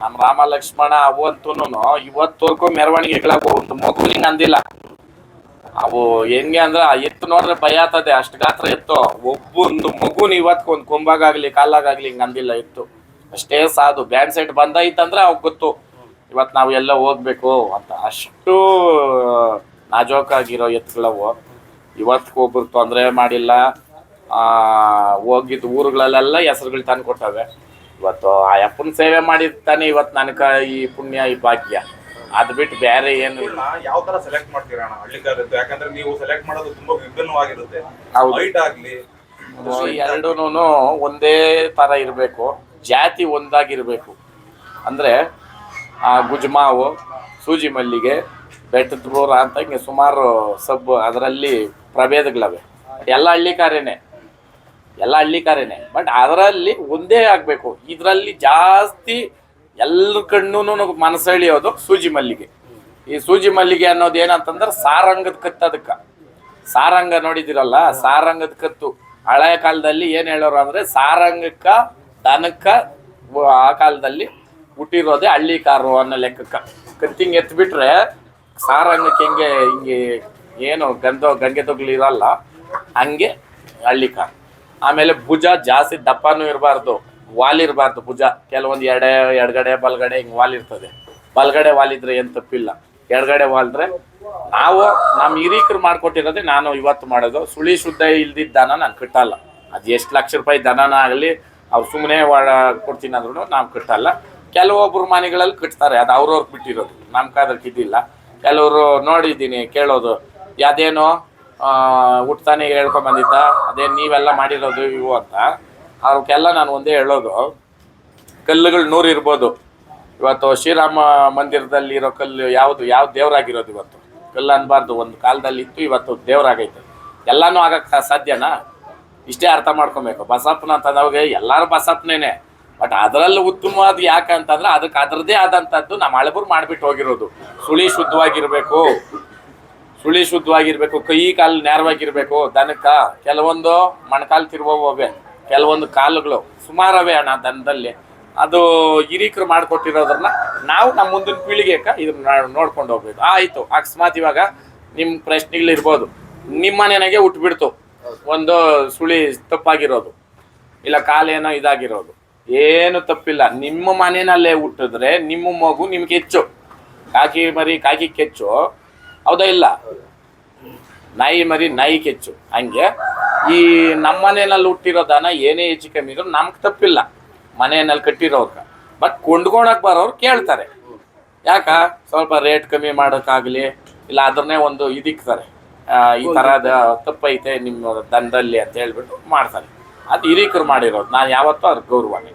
ನಮ್ಮ ರಾಮ ಲಕ್ಷ್ಮಣ ಅವತ್ತೂ ಇವತ್ತವರೆಗೂ ಮೆರವಣಿಗೆಗಳಾಗ ಒಂದು ಮಗುವಿನ ಅಂದಿಲ್ಲ ಅವು ಹೆಂಗೆ ಅಂದ್ರೆ ಎತ್ತು ನೋಡ್ರೆ ಭಯ ಆತದೆ ಅಷ್ಟು ಗಾತ್ರ ಎತ್ತು. ಒಬ್ಬೊಂದು ಮಗುನ ಇವತ್ತು ಒಂದು ಕೊಂಬಾಗಾಗ್ಲಿ, ಕಾಲಾಗಾಗ್ಲಿ ಹಿಂಗೆ ಅಂದಿಲ್ಲ ಎತ್ತು. ಅಷ್ಟೇ ಸಾದು ಬ್ಯಾಂಡ್ ಸೆಟ್ ಬಂದೈತಂದ್ರೆ ಅವ್ ಗೊತ್ತು. ಇವತ್ತು ನಾವು ಎಲ್ಲ ಹೋಗ್ಬೇಕು ಅಂತ. ಅಷ್ಟು ನಾಜೋಕಾಗಿರೋ ಎತ್ತುಗಳವು. ಇವತ್ತಿಗೊಬ್ರು ತೊಂದರೆ ಮಾಡಿಲ್ಲ. ಹೋಗಿದ್ದು ಊರುಗಳಲ್ಲೆಲ್ಲ ಹೆಸರುಗಳು ತಂದು ಕೊಟ್ಟವೆ ಇವತ್ತು ಆ ಅಪ್ಪನ ಸೇವೆ ಮಾಡಿರ್ತಾನೆ ಇವತ್ತು ನನಗೆ ಈ ಪುಣ್ಯ ಈ ಭಾಗ್ಯ. ಅದು ಬಿಟ್ಟು ಬೇರೆ ಏನು ಇಲ್ಲ. ಯಾವ ತರ ಸೆಲೆಕ್ಟ್ ಮಾಡ್ತೀರಾ ಅಣ್ಣ? ಹಳ್ಳಿಗಾರದ್ದು. ಯಾಕಂದ್ರೆ ನೀವು ಸೆಲೆಕ್ಟ್ ಮಾಡೋದು ತುಂಬಾ ವಿಭಿನ್ನವಾಗಿರುತ್ತೆ. ಹೌದು. ಹೈಟ್ ಆಗ್ಲಿ ಎರಡೂನು ಒಂದೇ ತರ ಇರಬೇಕು. ಜಾತಿ ಒಂದಾಗಿರಬೇಕು. ಅಂದ್ರೆ ಆ ಗುಜ್ಮಾವು ಸೂಜಿ ಮಲ್ಲಿಗೆ ಬೆಟ್ಟದ ಬೋರ ಅಂತ ಹಿಂಗೆ ಸುಮಾರು ಸಬ್ ಅದರಲ್ಲಿ ಪ್ರಭೇದಗಳವೆ. ಎಲ್ಲ ಹಳ್ಳಿಕಾರೇನೆ. ಎಲ್ಲ ಹಳ್ಳಿಕಾರೇನೆ. ಬಟ್ ಅದರಲ್ಲಿ ಒಂದೇ ಆಗಬೇಕು. ಇದರಲ್ಲಿ ಜಾಸ್ತಿ ಎಲ್ಲರ ಕಣ್ಣು ಮನಸೆಳಿಯೋದು ಸೂಜಿ ಮಲ್ಲಿಗೆ. ಈ ಸೂಜಿ ಮಲ್ಲಿಗೆ ಅನ್ನೋದು ಏನಂತಂದ್ರೆ ಸಾರಂಗದ ಕತ್ತು ಅದಕ್ಕೆ. ಸಾರಂಗ ನೋಡಿದಿರಲ್ಲ? ಸಾರಂಗದ ಕತ್ತು. ಹಳೆಯ ಕಾಲದಲ್ಲಿ ಏನು ಹೇಳೋರು ಅಂದ್ರೆ ಸಾರಂಗಕ್ಕ, ದನಕ್ಕ ಆ ಕಾಲದಲ್ಲಿ ಹುಟ್ಟಿರೋದೇ ಹಳ್ಳಿ ಕಾರು ಅನ್ನೋ ಲೆಕ್ಕಕ್ಕೆ. ಕತ್ತಿಂಗ್ ಎತ್ ಬಿಟ್ರೆ ಸಾರಂಗಕ್ಕೆ ಹೆಂಗೆ ಹಿಂಗೆ ಏನು ಗಂಧ ಗಂಗೆ ತೊಗ್ಲು ಇರಲ್ಲ, ಹಂಗೆ ಹಳ್ಳಿ ಕಾರು ಆಮೇಲೆ ಭುಜ ಜಾಸ್ತಿ ದಪ್ಪನೂ ಇರಬಾರ್ದು, ವಾಲ್ ಇರಬಾರ್ದು ಭುಜ. ಕೆಲವೊಂದು ಎಡೆ, ಎಡಗಡೆ, ಬಲಗಡೆ ಹಿಂಗೆ ವಾಲ್ ಇರ್ತದೆ. ಬಲಗಡೆ ಇದ್ರೆ ಏನು ತಪ್ಪಿಲ್ಲ. ಎಡಗಡೆ ವಾಲ್ದ್ರೆ ನಾವು ನಮ್ಮ ಹಿರೀಕರು ಮಾಡ್ಕೊಟ್ಟಿರೋದೇ ನಾನು ಇವತ್ತು ಮಾಡೋದು. ಸುಳಿ ಶುದ್ಧ ಇಲ್ದಿದ್ದ ದನ ನಾನು ಕಟ್ಟಲ್ಲ. ಅದು ಎಷ್ಟು ಲಕ್ಷ ರೂಪಾಯಿ ದನನ ಆಗಲಿ, ಅವ್ರು ಸುಮ್ಮನೆ ಕೊಡ್ತೀನಿ ಅಂದ್ರೂ ನಾವು ಕಟ್ಟಲ್ಲ. ಕೆಲವೊಬ್ಬರು ಮನೆಗಳಲ್ಲಿ ಕಟ್ತಾರೆ, ಅದು ಅವ್ರವ್ರಿಗೆ ಬಿಟ್ಟಿರೋದು. ನಮ್ಮ ಕಾದ್ರಕ್ಕೆ ಇದ್ದಿಲ್ಲ ಕೆಲವರು ನೋಡಿದ್ದೀನಿ, ಕೇಳೋದು. ಅದೇನೋ ಹುಟ್ತಾನೆ ಬಂದಿತ್ತ ಅದೇನು ನೀವೆಲ್ಲ ಮಾಡಿರೋದು ಇವು ಅಂತ. ಅವಕ್ಕೆಲ್ಲ ನಾನು ಒಂದೇ ಹೇಳೋದು. ಕಲ್ಲುಗಳು ನೂರು ಇರ್ಬೋದು. ಇವತ್ತು ಶ್ರೀರಾಮ ಮಂದಿರದಲ್ಲಿ ಇರೋ ಕಲ್ಲು ಯಾವುದು, ಯಾವ ದೇವರಾಗಿರೋದು ಇವತ್ತು? ಕಲ್ಲು ಅನ್ಬಾರ್ದು. ಒಂದು ಕಾಲದಲ್ಲಿ ಇತ್ತು ಇವತ್ತು ದೇವರಾಗೈತೆ. ಎಲ್ಲಾನು ಆಗಕ್ಕೆ ಸಾಧ್ಯನಾ? ಇಷ್ಟೇ ಅರ್ಥ ಮಾಡ್ಕೊಬೇಕು. ಬಸಪ್ಪನ ಅಂತಂದವಾಗ ಎಲ್ಲಾರು ಬಸಪ್ಪನೇನೆ. ಬಟ್ ಅದರಲ್ಲಿ ಉತ್ತಮವಾದ ಯಾಕಂತಂದ್ರೆ ಅದಕ್ಕೆ ಅದರದೇ ಆದಂಥದ್ದು ನಮ್ಮ ಹಳಬರು ಮಾಡಿಬಿಟ್ಟು ಹೋಗಿರೋದು. ಸುಳಿ ಶುದ್ಧವಾಗಿರ್ಬೇಕು. ಸುಳಿ ಶುದ್ಧವಾಗಿರ್ಬೇಕು, ಕೈ ಕಾಲು ನೇರವಾಗಿರ್ಬೇಕು, ದನಕ್ಕೆ ಕೆಲವೊಂದು ಮೊಣಕಾಲು ತಿರುವವೆ ಕೆಲವೊಂದು ಕಾಲುಗಳು ಸುಮಾರವೇ ಅಣ್ಣ ದನದಲ್ಲಿ. ಅದು ಹಿರೀಕರು ಮಾಡಿಕೊಟ್ಟಿರೋದ್ರನ್ನ ನಾವು ನಮ್ಮ ಮುಂದಿನ ಪೀಳಿಗೆಕ ಇದನ್ನ ನೋಡ್ಕೊಂಡು ಹೋಗ್ಬೇಕು. ಆಯಿತು, ಅಕಸ್ಮಾತ್ ಇವಾಗ ನಿಮ್ಮ ಪ್ರಶ್ನೆಗಳಿರ್ಬೋದು. ನಿಮ್ಮ ನೆನೆಗೆ ಹುಟ್ಬಿಡ್ತು. ಒಂದು ಸುಳಿ ತಪ್ಪಾಗಿರೋದು. ಇಲ್ಲ ಕಾಲೇನೋ ಇದಾಗಿರೋದು. ಏನು ತಪ್ಪಿಲ್ಲ. ನಿಮ್ಮ ಮನೆಯಲ್ಲೇ ಹುಟ್ಟಿದ್ರೆ ನಿಮ್ಮ ಮಗು ನಿಮ್ಗೆ ಹೆಚ್ಚು. ಕಾಕಿ ಮರಿ, ಕಾಕಿ ಕೆಚ್ಚು. ಹೌದಾ ಇಲ್ಲ? ನಾಯಿ ಮರಿ, ನಾಯಿ ಕೆಚ್ಚು. ಹಂಗೆ. ಈ ನಮ್ಮ ಮನೆಯಲ್ಲಿ ಹುಟ್ಟಿರೋ ದನ ಏನೇ ಹೆಚ್ಚು ಕಮ್ಮಿ ಇದ್ರು ನಮ್ಗೆ ತಪ್ಪಿಲ್ಲ. ಮನೆಯಲ್ಲಿ ಕಟ್ಟಿರೋರ್ಗ. ಬಟ್ ಕೊಂಡ್ಕೊಳಕ್ ಬರೋರು ಕೇಳ್ತಾರೆ. ಯಾಕ? ಸ್ವಲ್ಪ ರೇಟ್ ಕಮ್ಮಿ ಮಾಡೋಕ್ಕಾಗಲಿ. ಇಲ್ಲ, ಅದನ್ನೇ ಒಂದು ಇದಿಕ್ತಾರೆ. ಈ ಥರದ ತಪ್ಪೈತೆ ನಿಮ್ಮ ದನದಲ್ಲಿ ಅಂತ ಹೇಳ್ಬಿಟ್ಟು ಮಾಡ್ತಾರೆ. ಅದು ಹಿರೀಕರು ಮಾಡಿರೋದು. ನಾನು ಯಾವತ್ತೂ ಅದ್ರ ಗೌರವನೇ